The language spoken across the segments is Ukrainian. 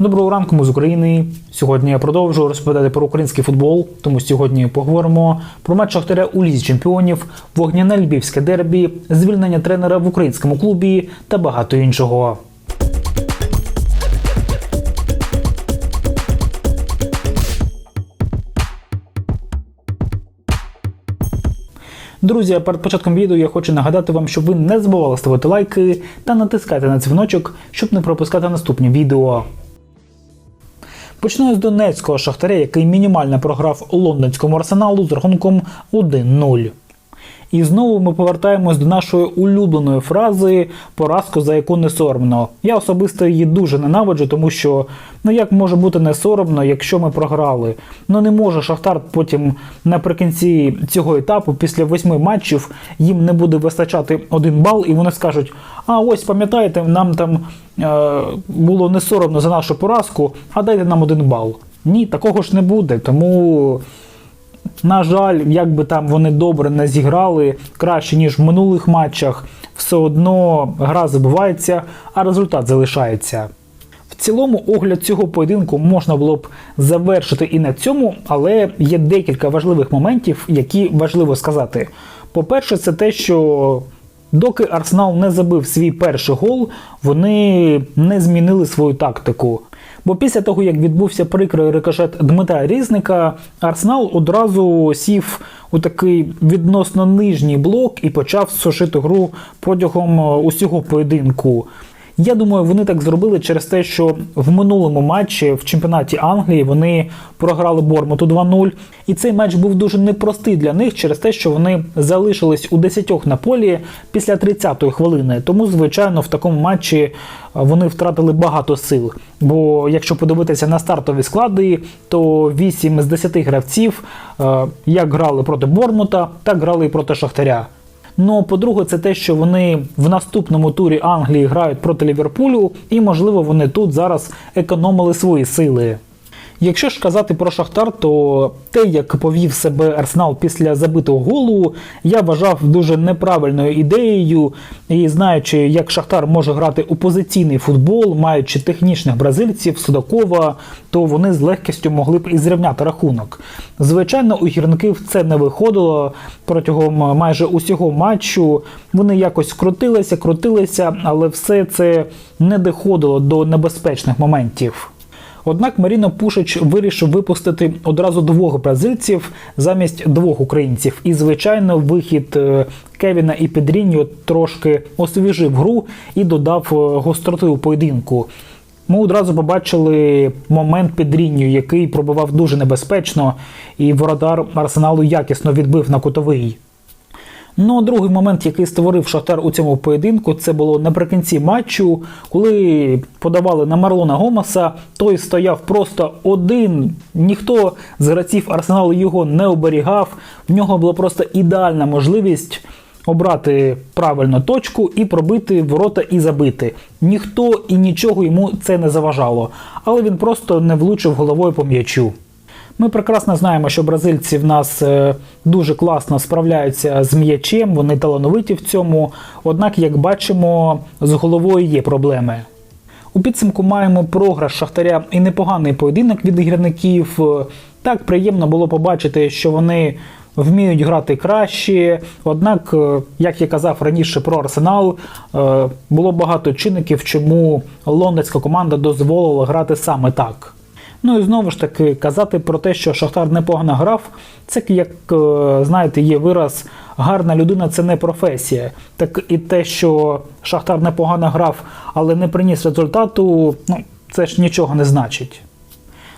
Доброго ранку, ми з України. Сьогодні я продовжую розповідати про український футбол. Тому сьогодні поговоримо про матч Шахтаря у лізі чемпіонів, вогняне львівське дербі, звільнення тренера в українському клубі та багато іншого. Друзі, перед початком відео я хочу нагадати вам, щоб ви не забували ставити лайки та натискати на дзвіночок, щоб не пропускати наступні відео. Почну з донецького шахтаря, який мінімально програв лондонському арсеналу з рахунком 1-0. І знову ми повертаємось до нашої улюбленої фрази поразку, за яку не соромно. Я особисто її дуже ненавиджу, тому що ну як може бути не соромно, якщо ми програли. Ну не може Шахтар потім наприкінці цього етапу, після восьми матчів, їм не буде вистачати один бал, і вони скажуть: а ось пам'ятаєте, нам там е, було не соромно за нашу поразку, а дайте нам один бал. Ні, такого ж не буде. Тому. На жаль, як би там вони добре не зіграли краще, ніж в минулих матчах, все одно гра забувається, а результат залишається. В цілому огляд цього поєдинку можна було б завершити і на цьому, але є декілька важливих моментів, які важливо сказати. По-перше, це те, що доки Арсенал не забив свій перший гол, вони не змінили свою тактику. Бо після того, як відбувся прикрий рикошет Дмитра Різника, Арсенал одразу сів у такий відносно нижній блок і почав сушити гру протягом е, усього поєдинку. Я думаю, вони так зробили через те, що в минулому матчі в чемпіонаті Англії вони програли Бормуту 2-0. І цей матч був дуже непростий для них через те, що вони залишились у 10 на полі після 30-ї хвилини. Тому, звичайно, в такому матчі е, вони втратили багато сил. Бо якщо подивитися на стартові склади, то 8 з 10 гравців е, як грали проти Бормута, так грали і проти Шахтаря. Ну, по-друге, це те, що вони в наступному турі Англії грають проти Ліверпулю, і, можливо, вони тут зараз економили свої сили. Якщо ж казати про Шахтар, то те, як повів себе Арсенал після забитого голу, я вважав дуже неправильною ідеєю. І знаючи, як Шахтар може грати у позиційний футбол, маючи технічних бразильців, Судакова, то вони з легкістю могли б і зрівняти рахунок. Звичайно, у гірників це не виходило протягом майже усього матчу. Вони якось крутилися, крутилися, але все це не доходило до небезпечних моментів. Однак Маріно Пушич вирішив випустити одразу двох бразильців замість двох українців. І, звичайно, вихід е, Кевіна і Педріньо трошки освіжив гру і додав е, гостроти у поєдинку. Ми одразу побачили момент Педріньо, який пробивав дуже небезпечно, і воротар Арсеналу якісно відбив на кутовий. Ну, а другий момент, який створив Шахтар у цьому поєдинку, це було наприкінці матчу, коли подавали на Марлона Гомаса. Той стояв просто один. Ніхто з гравців Арсеналу його не оберігав. В нього була просто ідеальна можливість обрати правильну точку і пробити ворота і забити. Ніхто і нічого йому це не заважало, але він просто не влучив головою по м'ячу. Ми прекрасно знаємо, що бразильці в нас е, дуже класно справляються з м'ячем, вони талановиті в цьому. Однак, як бачимо, з головою є проблеми. У підсумку маємо програш Шахтаря і непоганий поєдинок від гірників. Так приємно було побачити, що вони вміють грати краще. Однак, е, як я казав раніше про Арсенал, е, було багато чинників, чому лондонська команда дозволила грати саме так. Ну і знову ж таки казати про те, що Шахтар непогано грав, це як е, знаєте, є вираз гарна людина це не професія. Так і те, що Шахтар непогано грав, але не приніс результату, ну це ж нічого не значить.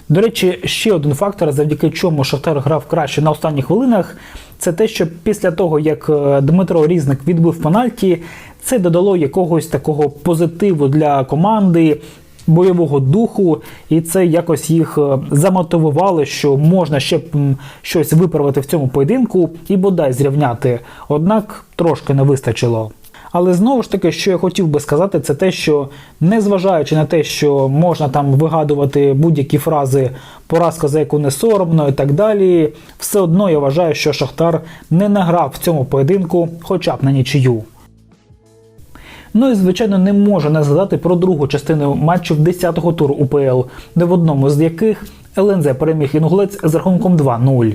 До речі, ще один фактор, завдяки чому Шахтар грав краще на останніх хвилинах, це те, що після того, як е, Дмитро Різник відбив пенальті, це додало якогось такого позитиву для команди, бойового духу, і це якось їх е, замотивувало, що можна ще щось виправити в цьому поєдинку і бодай зрівняти. Однак трошки не вистачило. Але знову ж таки, що я хотів би сказати, це те, що незважаючи на те, що можна там вигадувати будь-які фрази поразка, за яку не соромно і так далі, все одно я вважаю, що Шахтар не награв в цьому поєдинку, хоча б на нічию. Ну і звичайно не можу не згадати про другу частину матчів 10-го туру УПЛ, де в одному з яких ЛНЗ переміг інгулець з рахунком 2-0.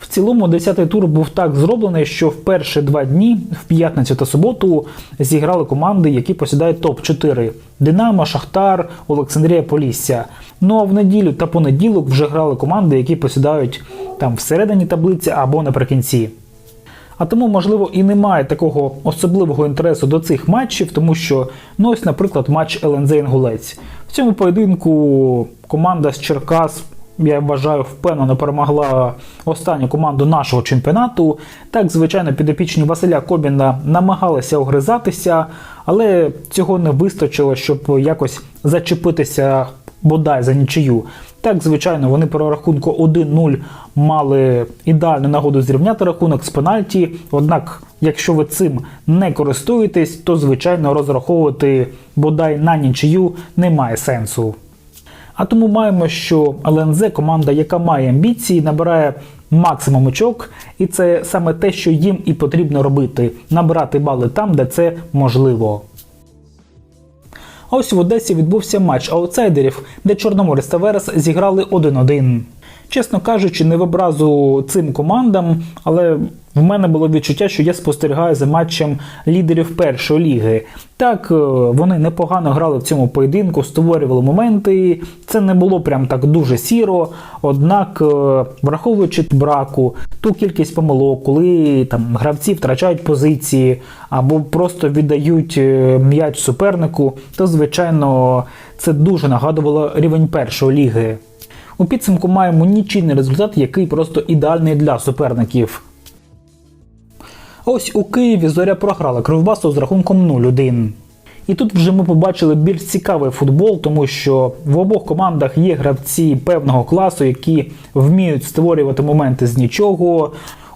В цілому 10-й тур був так зроблений, що в перші два дні, в п'ятницю та суботу, зіграли команди, які посідають топ-4: Динамо, Шахтар, Олександрія Полісся. Ну а в неділю та понеділок вже грали команди, які посідають там всередині таблиці або наприкінці. А тому, можливо, і немає такого особливого інтересу до цих матчів, тому що, ну ось, наприклад, матч ЛНЗ Інгулець. В цьому поєдинку команда з Черкас, я вважаю, впевнено перемогла останню команду нашого чемпіонату. Так, звичайно, підопічні Василя Кобіна намагалися огризатися, але цього не вистачило, щоб якось зачепитися бодай за нічию. Так, звичайно, вони по рахунку 1-0 мали ідеальну нагоду зрівняти рахунок з пенальті. Однак, якщо ви цим не користуєтесь, то звичайно розраховувати бодай на нічию немає сенсу. А тому маємо, що ЛНЗ команда, яка має амбіції, набирає максимум очок, і це саме те, що їм і потрібно робити набирати бали там, де це можливо. А ось в Одесі відбувся матч аутсайдерів, де Чорноморець та Верес зіграли 1-1. Чесно кажучи, не в образу цим командам, але в мене було відчуття, що я спостерігаю за матчем лідерів першої ліги. Так, е, вони непогано грали в цьому поєдинку, створювали моменти. Це не було прям так дуже сіро. Однак, е, враховуючи браку, ту кількість помилок, коли там гравці втрачають позиції або просто віддають е, м'яч супернику, то звичайно це дуже нагадувало рівень першої ліги. У підсумку маємо нічийний результат, який просто ідеальний для суперників. Ось у Києві зоря програла Кривбасу з рахунком 0-1. І тут вже ми побачили більш цікавий футбол, тому що в обох командах є гравці певного класу, які вміють створювати моменти з нічого.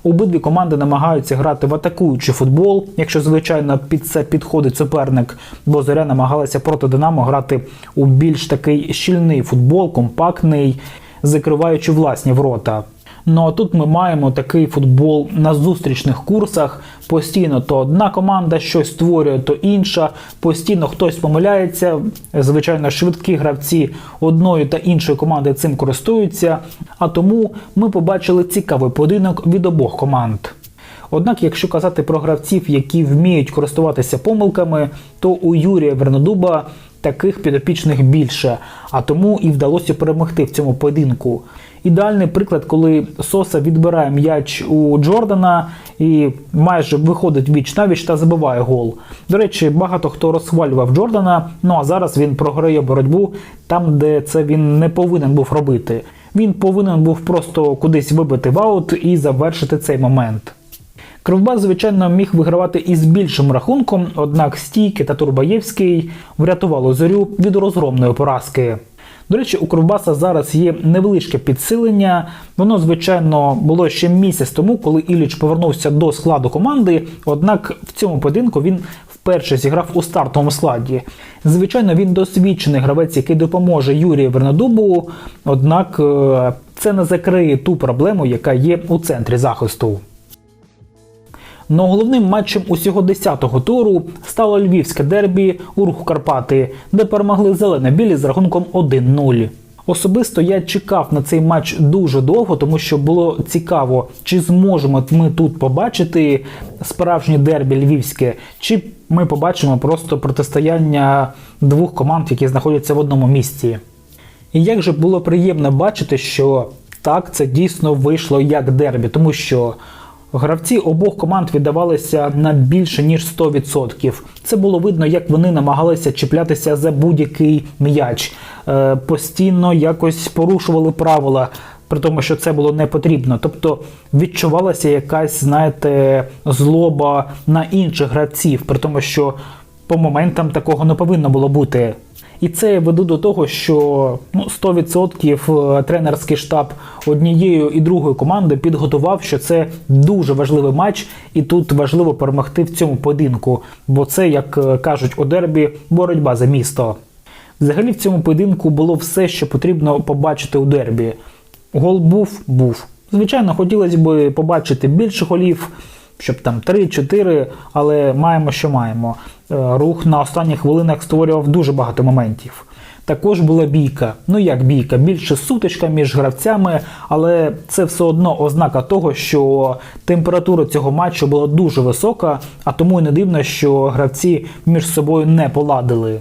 Обидві команди намагаються грати в атакуючий футбол, якщо звичайно під це підходить суперник, бо зоря намагалася проти Динамо грати у більш такий щільний футбол, компактний, закриваючи власні ворота. Ну а тут ми маємо такий футбол на зустрічних курсах. Постійно то одна команда щось створює, то інша. Постійно хтось помиляється. Звичайно, швидкі гравці одної та іншої команди цим користуються. А тому ми побачили цікавий поєдинок від обох команд. Однак, якщо казати про гравців, які вміють користуватися помилками, то у Юрія Вернодуба таких підопічних більше, а тому і вдалося перемогти в цьому поєдинку. Ідеальний приклад, коли Соса відбирає м'яч у Джордана і майже виходить віч навіч та забиває гол. До речі, багато хто розхвалював Джордана. Ну а зараз він програє боротьбу там, де це він не повинен був робити. Він повинен був просто кудись вибити в аут і завершити цей момент. Кривбас, звичайно, міг вигравати із більшим рахунком, однак Стійки та Турбаєвський врятували зорю від розгромної поразки. До речі, у Кривбаса зараз є невеличке підсилення. Воно, звичайно, було ще місяць тому, коли Іліч повернувся до складу команди. Однак в цьому поєдинку він вперше зіграв у стартовому складі. Звичайно, він досвідчений гравець, який допоможе Юрію Вернодубу. Однак е, це не закриє ту проблему, яка є у центрі захисту. Но головним матчем усього 10-го туру стало львівське дербі у руху Карпати, де перемогли зелено-білі з рахунком 1-0. Особисто я чекав на цей матч дуже довго, тому що було цікаво, чи зможемо ми тут побачити справжнє дербі львівське, чи ми побачимо просто протистояння двох команд, які знаходяться в одному місці. І як же було приємно бачити, що так це дійсно вийшло як дербі, тому що Гравці обох команд віддавалися на більше ніж 100%. Це було видно, як вони намагалися чіплятися за будь-який м'яч, е, постійно якось порушували правила, при тому, що це було не потрібно. Тобто відчувалася якась, знаєте, злоба на інших гравців, при тому, що по моментам такого не повинно було бути. І це я веду до того, що ну, 100% тренерський штаб однією і другої команди підготував, що це дуже важливий матч, і тут важливо перемогти в цьому поєдинку, бо це, як кажуть у дербі, боротьба за місто. Взагалі в цьому поєдинку було все, що потрібно побачити у дербі. Гол був, був. Звичайно, хотілося б побачити більше голів. Щоб там 3-4, але маємо, що маємо. Е, Рух на останніх хвилинах створював дуже багато моментів. Також була бійка. Ну як бійка, більше сутичка між гравцями, але це все одно ознака того, що температура цього матчу була дуже висока, а тому й не дивно, що гравці між собою не поладили.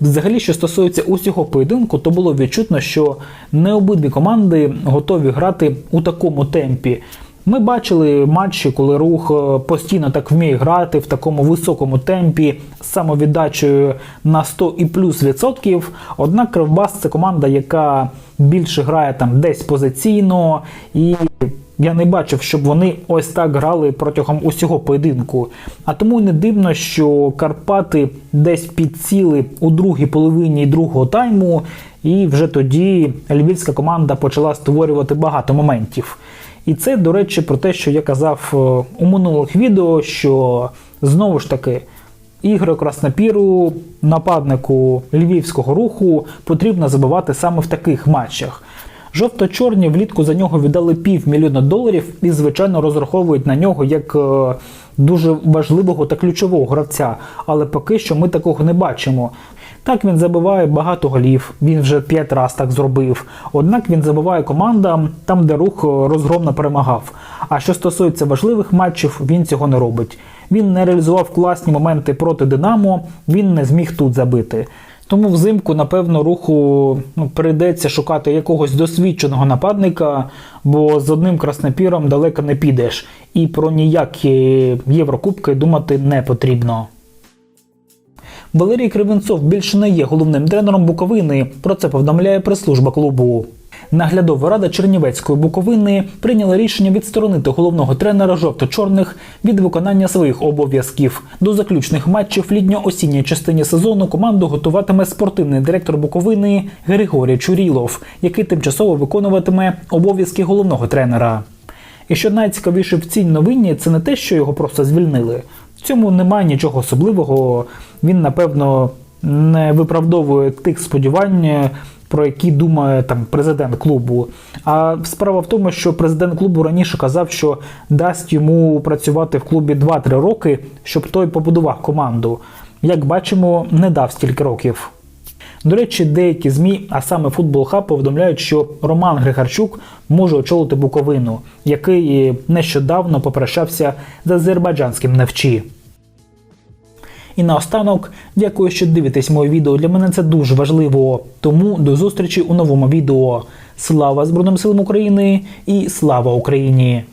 Взагалі, що стосується усього поєдинку, то було відчутно, що не обидві команди готові грати у такому темпі. Ми бачили матчі, коли рух е, постійно так вміє грати в такому високому темпі з самовіддачею на 100 і плюс відсотків. Однак Кривбас це команда, яка більше грає там десь позиційно, і я не бачив, щоб вони ось так грали протягом усього поєдинку. А тому не дивно, що Карпати десь підсіли у другій половині другого тайму, і вже тоді львівська команда почала створювати багато моментів. І це, до речі, про те, що я казав е, у минулих відео, що знову ж таки Ігорю Краснопіру, нападнику львівського руху, потрібно забивати саме в таких матчах. Жовто-чорні влітку за нього віддали півмільйона доларів і, звичайно, розраховують на нього як е, дуже важливого та ключового гравця. Але поки що ми такого не бачимо. Так він забиває багато голів, він вже п'ять раз так зробив. Однак він забиває командам там, де рух е, розгромно перемагав. А що стосується важливих матчів, він цього не робить. Він не реалізував класні моменти проти Динамо, він не зміг тут забити. Тому взимку, напевно, руху ну, прийдеться шукати якогось досвідченого нападника, бо з одним краснопіром далеко не підеш. І про ніякі Єврокубки думати не потрібно. Валерій Кривенцов більше не є головним тренером Буковини. Про це повідомляє прес-служба клубу. Наглядова рада Чернівецької Буковини прийняла рішення відсторонити головного тренера жовто-чорних від виконання своїх обов'язків. До заключних матчів літньо-осінньої частині сезону команду готуватиме спортивний директор Буковини Григорій Чурілов, який тимчасово виконуватиме обов'язки головного тренера. І що найцікавіше в цій новині, це не те, що його просто звільнили. В цьому немає нічого особливого. Він, напевно, не виправдовує тих сподівань, про які думає там президент клубу. А справа в тому, що президент клубу раніше казав, що дасть йому працювати в клубі 2-3 роки, щоб той побудував команду. Як бачимо, не дав стільки років. До речі, деякі ЗМІ, а саме Футбол Хаб, повідомляють, що Роман Григорчук може очолити Буковину, який нещодавно попрощався з азербайджанським навчі. І наостанок, дякую, що дивитесь моє відео. Для мене це дуже важливо. Тому до зустрічі у новому відео. Слава Збройним силам України і слава Україні!